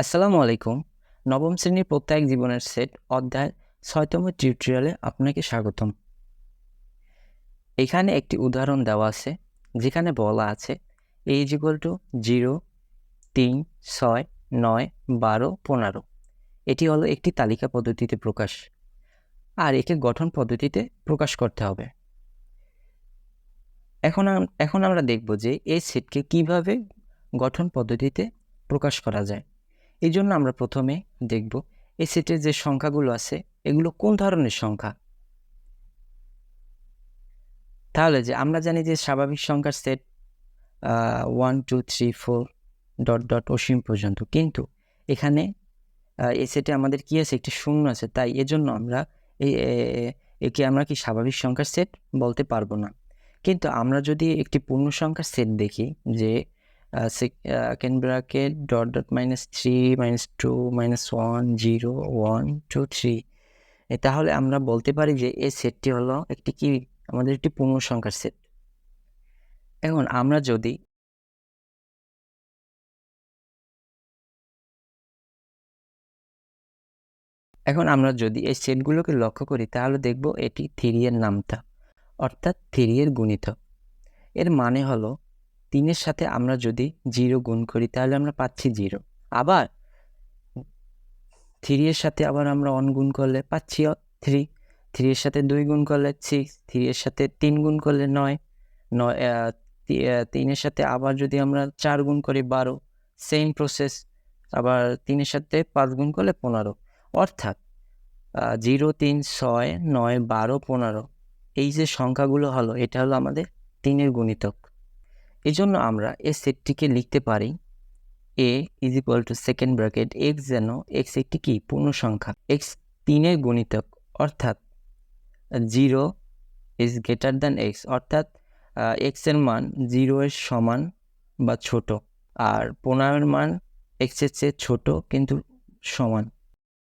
আসসালামু আলাইকুম। নবম শ্রেণির প্রত্যেক জীবনের সেট অধ্যায় ছয়তম টিউটোরিয়ালে আপনাকে স্বাগতম। এখানে একটি উদাহরণ দেওয়া আছে, যেখানে বলা আছে A is equal to zero তিন, ছয়, নয়, বারো, পনেরো। এটি হলো একটি তালিকা পদ্ধতিতে প্রকাশ। আর একে গঠন পদ্ধতিতে প্রকাশ করতে হবে। এখন এখন আমরা দেখব যে এই সেটকে কীভাবে গঠন পদ্ধতিতে প্রকাশ করা যায়। এই জন্য আমরা প্রথমে দেখব এই সেটের যে সংখ্যাগুলো আছে, এগুলো কোন ধরনের সংখ্যা? তাহলে যে আমরা জানি যে স্বাভাবিক সংখ্যার set one two three four dot dot অসীম পর্যন্ত। কিন্তু এখানে এই সেটে আমাদের কি আছে? একটি শূন্য আছে। তাই এজন্য আমরা একে আমরা কি স্বাভাবিক সংখ্যার সেট বলতে পারব না। কিন্তু আমরা যদি একটি পূর্ণ সংখ্যার সেট দেখি যে second bracket dot dot minus three minus two minus one zero one two three তাহলে আমরা বলতে পারি যে এই সেটটি হলো একটি কি? আমাদের একটি পূর্ণ সংখ্যার সেট এখন আমরা যদি এখন আমরা যদি এই সেটগুলোকে লক্ষ্য করি, তাহলে দেখব এটি থ্রি এর নামতা, অর্থাৎ থ্রি এর গুণিতক এর মানে হলো তিনের সাথে আমরা যদি জিরো গুণ করি, তাহলে আমরা পাচ্ছি জিরো। আবার থ্রি এর সাথে আবার আমরা অন গুণ করলে পাচ্ছি থ্রি। থ্রি এর সাথে দুই গুণ করলে সিক্স। থ্রি এর সাথে তিন গুণ করলে নয়। নয় তিনের সাথে আবার যদি আমরা চার গুণ করি, বারো। সেম প্রসেস, আবার তিনের সাথে পাঁচ গুণ করলে পনেরো। অর্থাৎ জিরো, তিন, ছয়, নয়, বারো, পনেরো। এই যে সংখ্যাগুলো হলো, এটা হলো আমাদের তিনের গুণিতক। এই জন্য আমরা এই সেটটিকে লিখতে পারি A is equal to second bracket X যেন এক্স একটি কি? পূর্ণ সংখ্যা এক্স তিনের গুণিতক, অর্থাৎ zero is greater than X অর্থাৎ এক্সের মান জিরো এর সমান বা ছোট, আর পনেরোর মান এক্সের চেয়ে ছোট কিন্তু সমান।